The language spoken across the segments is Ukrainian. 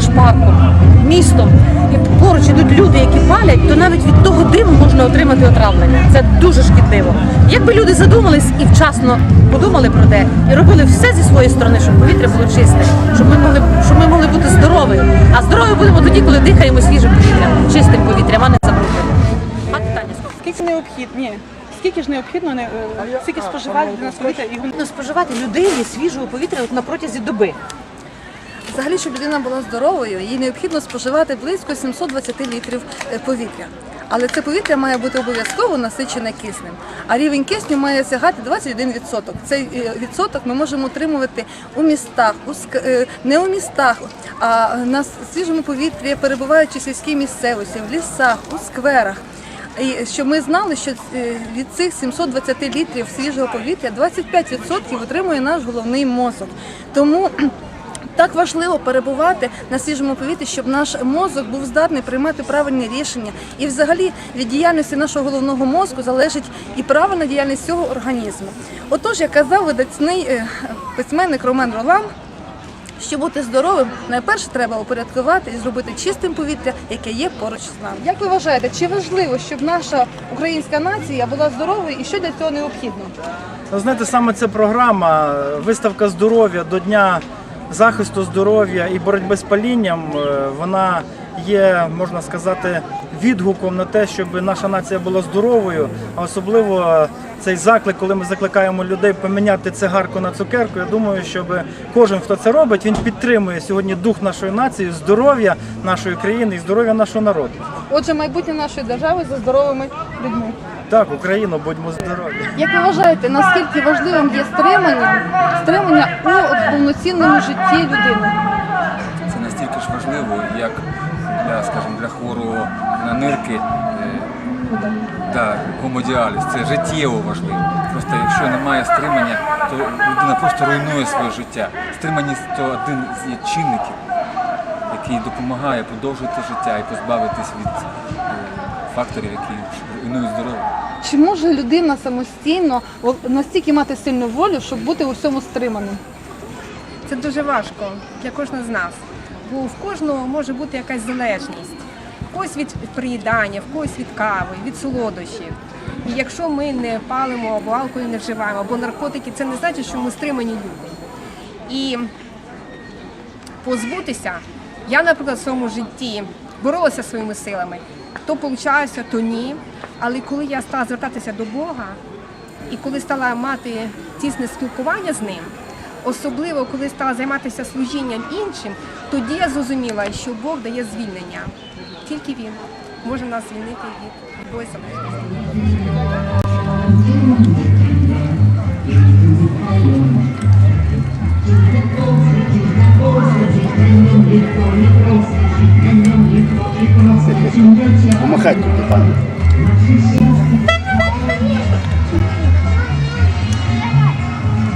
йдеш парком, містом, і поруч ідуть люди, які палять, то навіть від того диму можна отримати отравлення. Це дуже шкідливо. Якби люди задумались і вчасно подумали про те, і робили все зі своєї сторони, щоб повітря було чисте, щоб ми могли, щоб ми могли бути здоровими. А здорові будемо тоді, коли дихаємо свіжим повітрям, чистим повітрям, а не забрудненим. А питання скільки? Скільки. Скільки ж необхідно, не, е, скільки споживають для нас повітря і споживати людині свіжого повітря от на протязі доби. Взагалі, щоб людина була здоровою, їй необхідно споживати близько 720 літрів е, повітря. Але це повітря має бути обов'язково насичене киснем. А рівень кисню має сягати 21%. Цей е, відсоток ми можемо отримувати у містах, у ск- е, не у містах, а на свіжому повітрі, перебуваючи в сільській місцевості, в лісах, у скверах. І щоб ми знали, що від цих 720 літрів свіжого повітря 25% отримує наш головний мозок. Тому так важливо перебувати на свіжому повітрі, щоб наш мозок був здатний приймати правильні рішення. І взагалі від діяльності нашого головного мозку залежить і правильна діяльність цього організму. Отож, як казав видатний е, письменник Роман Ролан, щоб бути здоровим, найперше треба упорядкувати і зробити чистим повітря, яке є поруч з нами. Як ви вважаєте, чи важливо, щоб наша українська нація була здоровою і що для цього необхідно? Ну, знаєте, саме ця програма, виставка здоров'я до Дня захисту здоров'я і боротьби з палінням, е, вона є, можна сказати, відгуком на те, щоб наша нація була здоровою, а особливо цей заклик, коли ми закликаємо людей поміняти цигарку на цукерку. Я думаю, щоб кожен, хто це робить, він підтримує сьогодні дух нашої нації, здоров'я нашої країни і здоров'я нашого народу. Отже, майбутнє нашої держави за здоровими людьми. Так, Україно, будьмо здорові. Як ви вважаєте, наскільки важливим є стримання, стримання у повноцінному житті людини? Це настільки ж важливо, як для, скажімо, для хворого на нирки е, да, гомодіаліз. Це життєво важливо. Просто якщо немає стримання, то людина просто руйнує своє життя. Стриманість то один з чинників, який допомагає подовжити життя і позбавитись від е, факторів, які руйнують здоров'я. Чи може людина самостійно настільки мати сильну волю, щоб бути у всьому стриманим? Це дуже важко для кожного з нас, бо в кожного може бути якась залежність. В когось від приїдання, в когось від кави, від солодощів. І якщо ми не палимо або алкоголь не вживаємо, або наркотики, це не значить, що ми стримані люди. І позбутися, я, наприклад, в своєму житті боролася своїми силами. То получалося, то ні. Але коли я стала звертатися до Бога, і коли стала мати тісне спілкування з ним, особливо коли стала займатися служінням іншим, тоді я зрозуміла, що Бог дає звільнення. Тільки він може нас звільнити від любої залежності. Помахать тут, пане.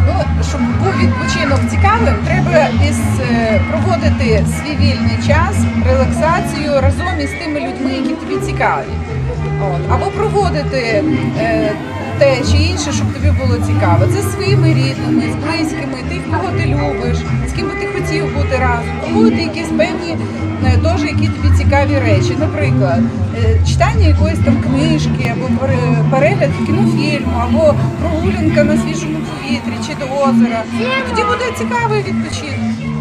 Ну, щоб був відпочинок цікавим, треба е, проводити свій вільний час, релаксацію разом із тими людьми, які тобі цікаві. От. Або проводити е, те чи інше, щоб тобі було цікаво. Це своїми рідними, з близькими, тих, кого ти любиш, з ким би ти хотів бути разом. Проводити якісь певні е, теж, які тобі цікаві речі. Наприклад, е, читання якоїсь там книжки, або перегляд кінофільму, або прогулянка на свіжому повітрі чи до озера. Тоді буде цікавий відпочинок.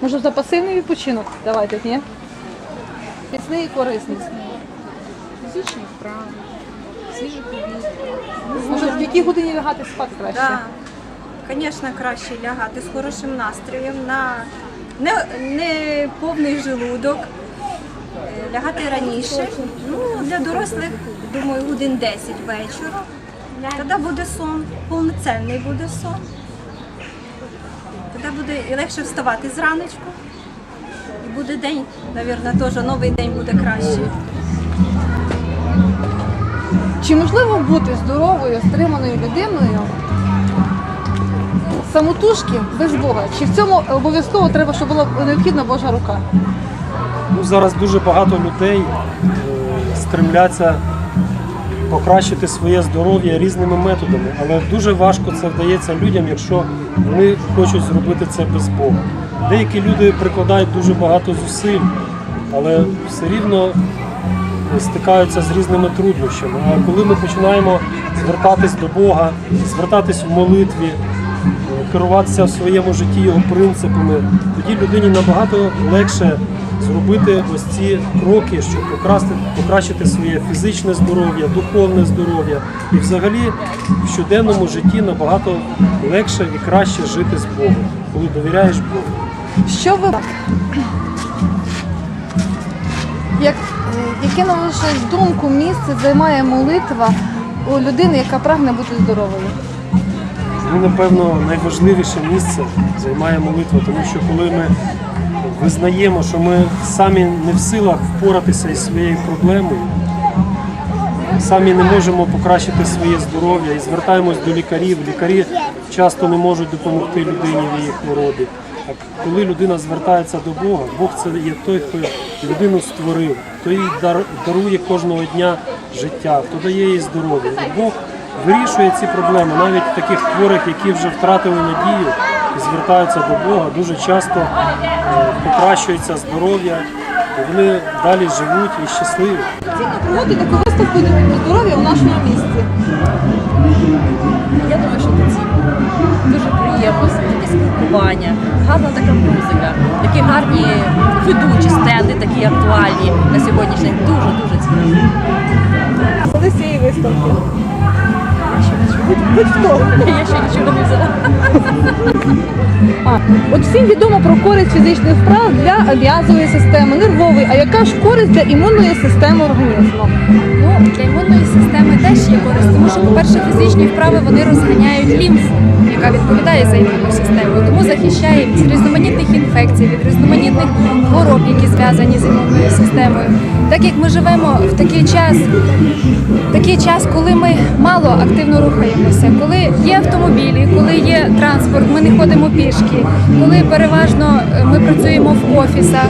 Може, за пасивний відпочинок? Давайте, ні? Міцний і корисний. Фізичні вправи, свіже повітря. Може, в якій годині лягати спати краще? Так, звісно, краще лягати з хорошим настроєм на не, не повний желудок, е, лягати раніше. Ну, для дорослих, думаю, годин 10 вечора. Тоді буде сон, повноцінний буде сон. Тоді буде і легше вставати зраночку. І буде день, мабуть, теж новий день буде кращий. Чи можливо бути здоровою, стриманою людиною самотужки без Бога? Чи в цьому обов'язково треба, щоб була необхідна Божа рука? Ну, зараз дуже багато людей е, стремляться покращити своє здоров'я різними методами. Але дуже важко це вдається людям, якщо вони хочуть зробити це без Бога. Деякі люди прикладають дуже багато зусиль, але все рівно стикаються з різними труднощами. А коли ми починаємо звертатись до Бога, звертатись в молитві, е, керуватися в своєму житті його принципами, тоді людині набагато легше зробити ось ці кроки, щоб покрасти- покращити своє фізичне здоров'я, духовне здоров'я і взагалі в щоденному житті набагато легше і краще жити з Богом, коли довіряєш Богу. Що ви як, яке на вашу думку місце займає молитва у людини, яка прагне бути здоровою? Ну, напевно, найважливіше місце займає молитва, тому що коли ми визнаємо, що ми самі не в силах впоратися із своєю проблемою, самі не можемо покращити своє здоров'я і звертаємось до лікарів. Лікарі часто не можуть допомогти людині в її хворобі. А коли людина звертається до Бога, Бог це є той, хто людину створив, хто їй дарує кожного дня життя, хто дає їй здоров'я. Бог вирішує ці проблеми, навіть таких хворих, які вже втратили надію звертаються до Бога, дуже часто е, покращується здоров'я, і вони далі живуть і щасливі. Проводити таку виставку здоров'я в нашому місті. Я думаю, що це цінно. Дуже приємно, таке спілкування, гарна така музика, такі гарні ведучі стенди, такі актуальні на сьогоднішній день. Дуже дуже цінно. Коли з цієї виставки? Будь-хто. Я ще нічого не взяла. От всім відомо про користь фізичних вправ для м'язової системи, нервової. А яка ж користь для імунної системи організму? Для імунної системи теж є користь, тому що, по-перше, фізичні вправи вони розганяють лімфу, яка відповідає за імунну систему, тому захищає від різноманітних інфекцій, від різноманітних хвороб, які зв'язані з імунною системою. Так як ми живемо в такий час, такий час, коли ми мало активно рухаємося, коли є автомобілі, коли є транспорт, ми не ходимо пішки, коли переважно е, ми працюємо в офісах,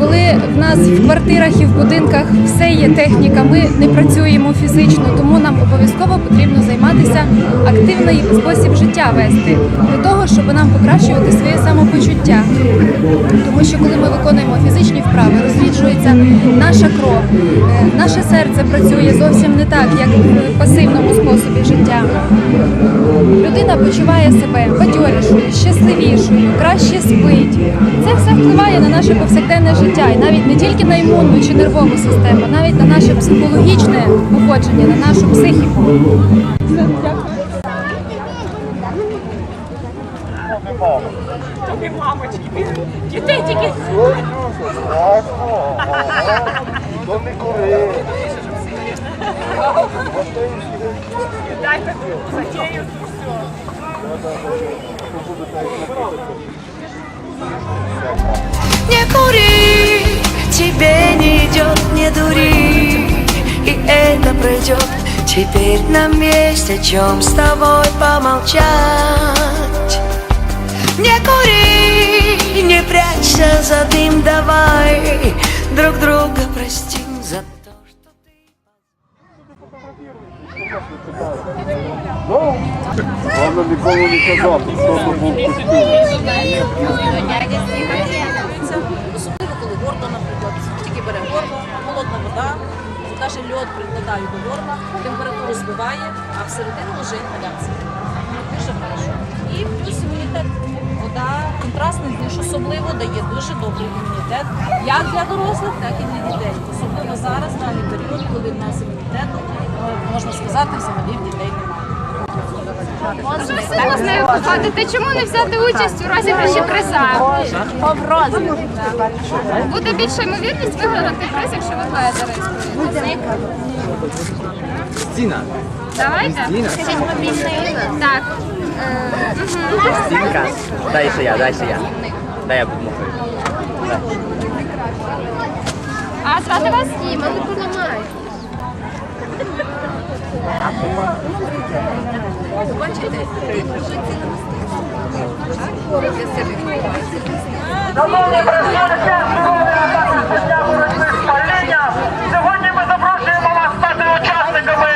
коли в нас в квартирах і в будинках все є техніка, ми не працюємо фізично, тому нам обов'язково потрібно займатися активний спосіб життя вести для того, щоб нам покращувати своє самопочуття. Тому що коли ми виконуємо фізичні вправи, розріджується наша кров, е, наше серце працює зовсім не так, як в пасивному способі життя. Людина почуває себе бадьорішою, щасливішою, краще спить. Це все впливає на наше повсякденне життя, і навіть не тільки на імунну чи нервову систему, навіть на наше психологічне походження, на нашу психіку. Не кури, тебе не идет, не дури. И это пройдет. Теперь нам есть о чем с тобой помолчать. Не кури, не прячься за дым, давай Друг друга простим за то, что ты Головне ніколи не казати, хто то був. Особливо коли горло, наприклад, тільки бере горло, холодна вода, навіть льод прикладаю до горла, температуру збиває, а всередину вже інгаляція. Дуже хорошо. І плюс імунітет. Вода контрастний душ особливо дає дуже добрий імунітет як для дорослих, так і для дітей. Особливо зараз, даний період, коли в нас імунітету, е, можна сказати, взагалі в дітей немає. Сильно з нею походити. Чому не взяти участь у розіграші приза? Буде більша ймовірність виграти приз, якщо ви зареєструєтеся. Стіна. Давайте. Скажіть мобільний. Так. Стінка. Дай ще я, дай ще я. Дай я махати. А звати вас? Ні, мене поламають. Шановні представники здоров'я та захисту боротьби з палінням, сьогодні ми запрошуємо вас стати учасниками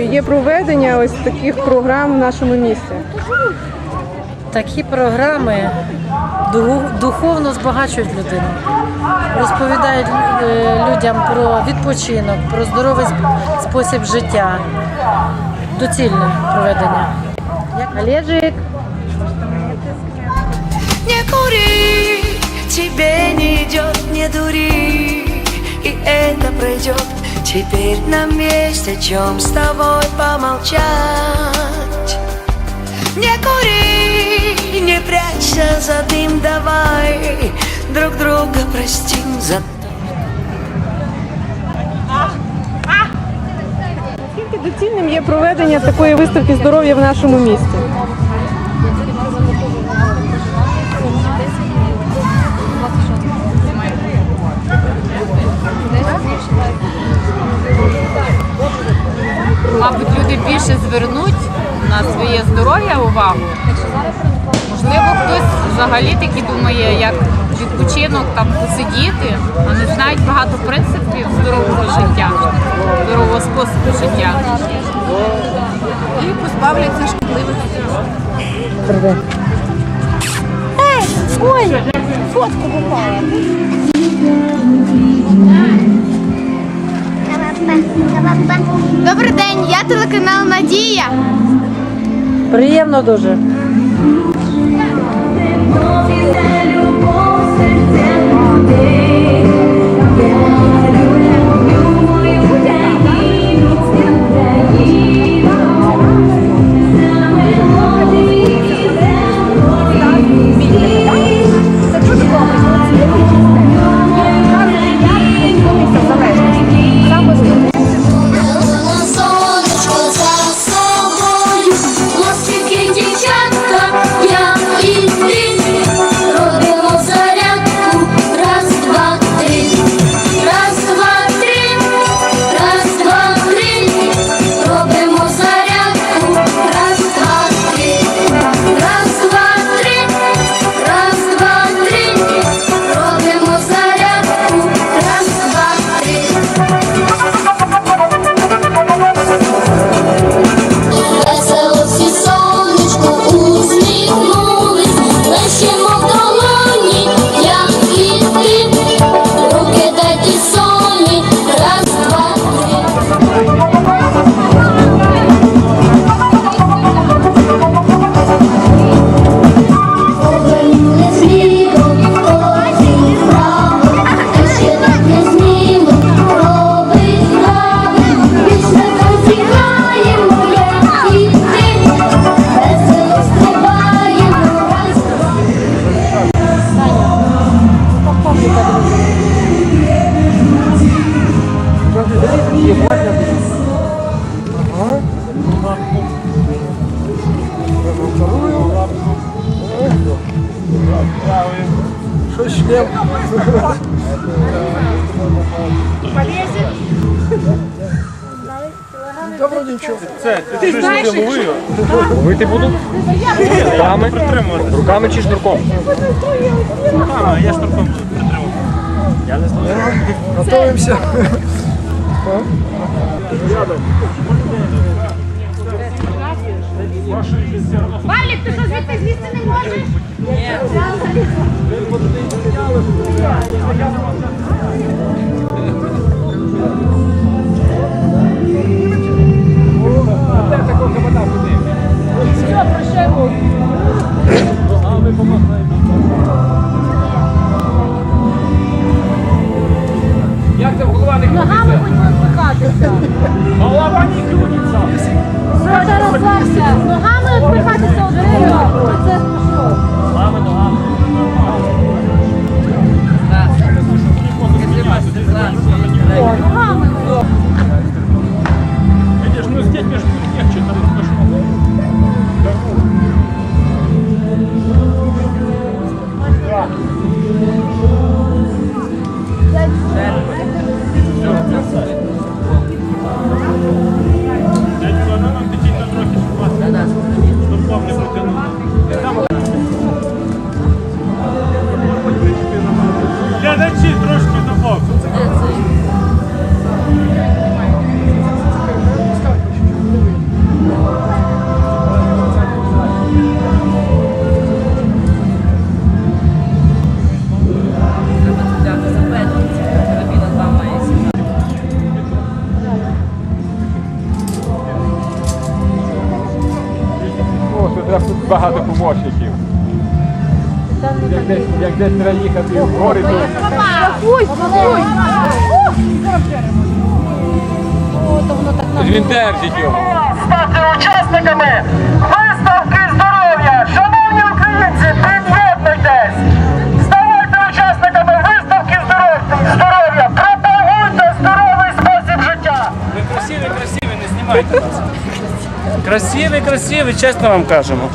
є проведення ось таких програм в нашому місті? Такі програми духовно збагачують людину, розповідають е, людям про відпочинок, про здоровий спосіб життя. Доцільне проведення. Олежик. Не кури, тебе не идет, не дури И это пройдет, теперь нам есть о чем с тобой помолчать Не кури, не прячься за дым, давай Друг друга простим за Наскільки доцільним є проведення такої виставки здоров'я в нашому місті? Мабуть, люди більше звернуть на своє здоров'я увагу. Можливо, хтось взагалі таки думає, як відпочинок там посидіти, а не знають багато принципів здорового життя, здорового способу життя. І позбавляться шкідливих Ой, фотку попала Добрий день, я телеканал Надія. Приємно дуже. Що шлем? Та вроді нічого. Це, ти знаєш, ловив? Ловити буду? Руками? Руками чи шнурком? Руками, я шнурком буду притримувати. Я не знаю. Готуємося. Валік, ти що звідти звідси не можеш? Все, прощаємо. Як це голова не крутиться? відбиватися. Голова не крутиться. Ногами відбиватися одне, це тут багато помощників. Як десь, як десь треба їхати в гори, то ж він держить його. стати учасниками виставки здоров'я. Шановні українці, під'єднуйтесь! Ставайте учасниками виставки здоров'я. Здоров'я! Пропагуйте здоровий спосіб життя! Ви красиві, красиві, не знімайте нас. Красиві, красивий, чесно вам кажемо.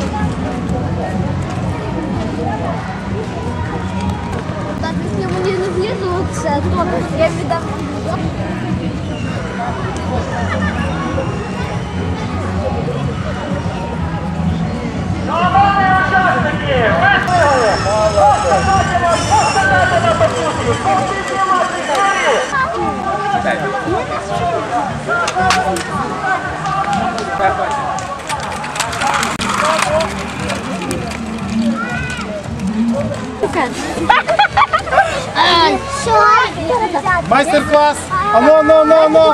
Майстер-клас! Ану, ану, ану, ану!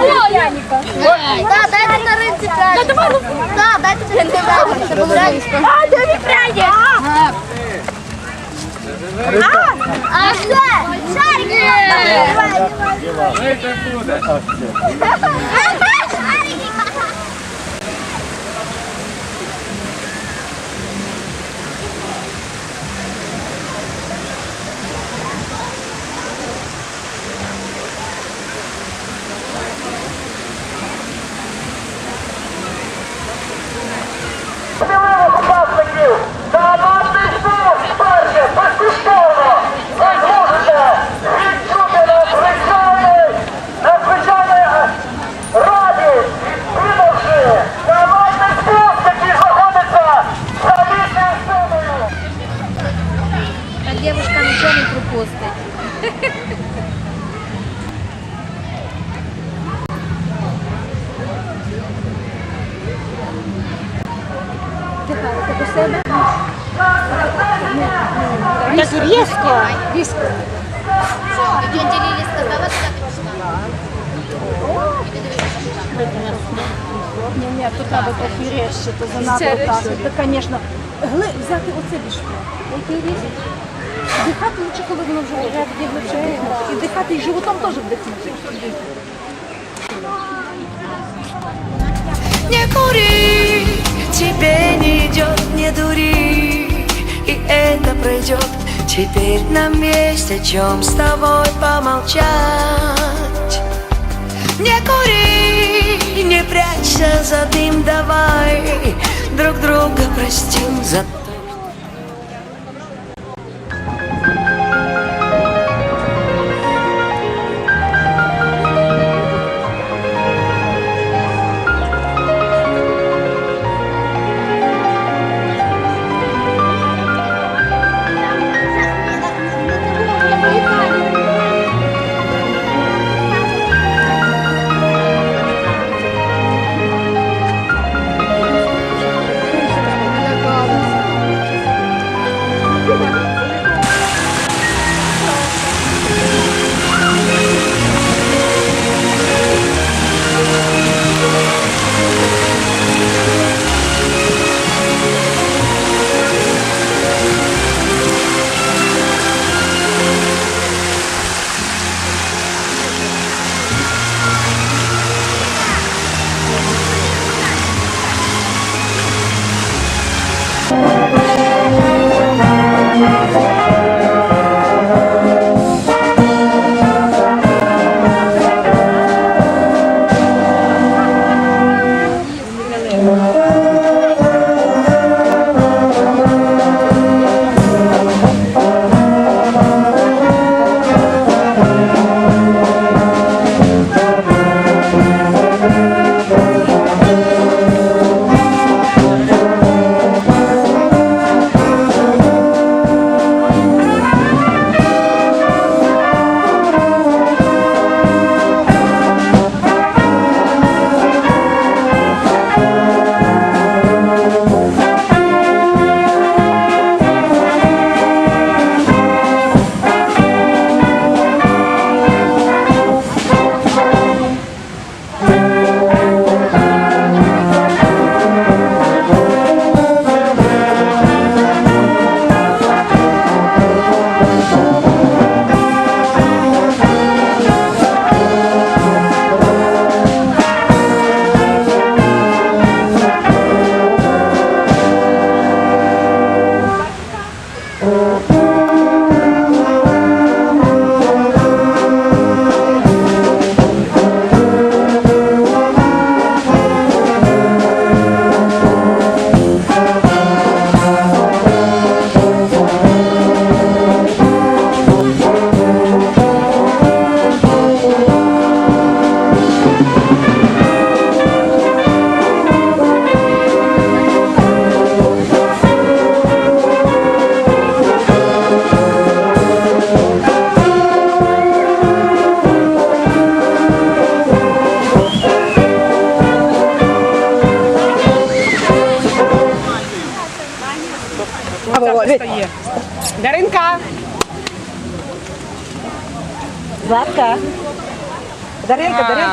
Да, дайте на ринці пряник. Да, дайте на ринці пряник. А, мій пряник? А а все, шарики. Сміливих Так різко. Різко. Тетя Лілі сказала, що пішла. Ні, ні, тут треба трохи різче, то занадто так. Це, звісно, гли взяти оце більш. Який різ? Дихати лучше, коли воно вже є. І дихати і животом теж вдихнути. Не кури, тебе не идет, не дури И это пройдет. Теперь нам есть о чем с тобой помолчать. Не кури, не прячься за дым, давай. Друг друга простим за завжди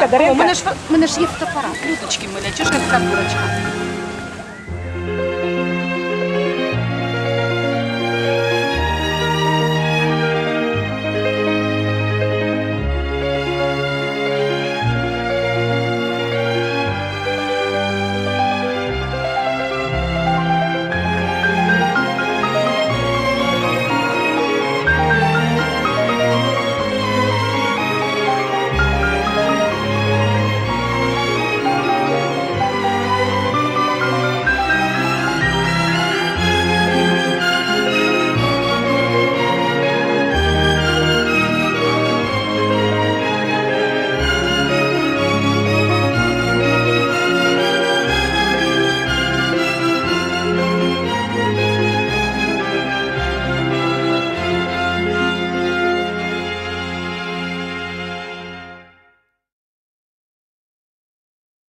Даринка, Даринка. У мене ж, мене ж є фотоапарат. Людочки миля, я така дурочка?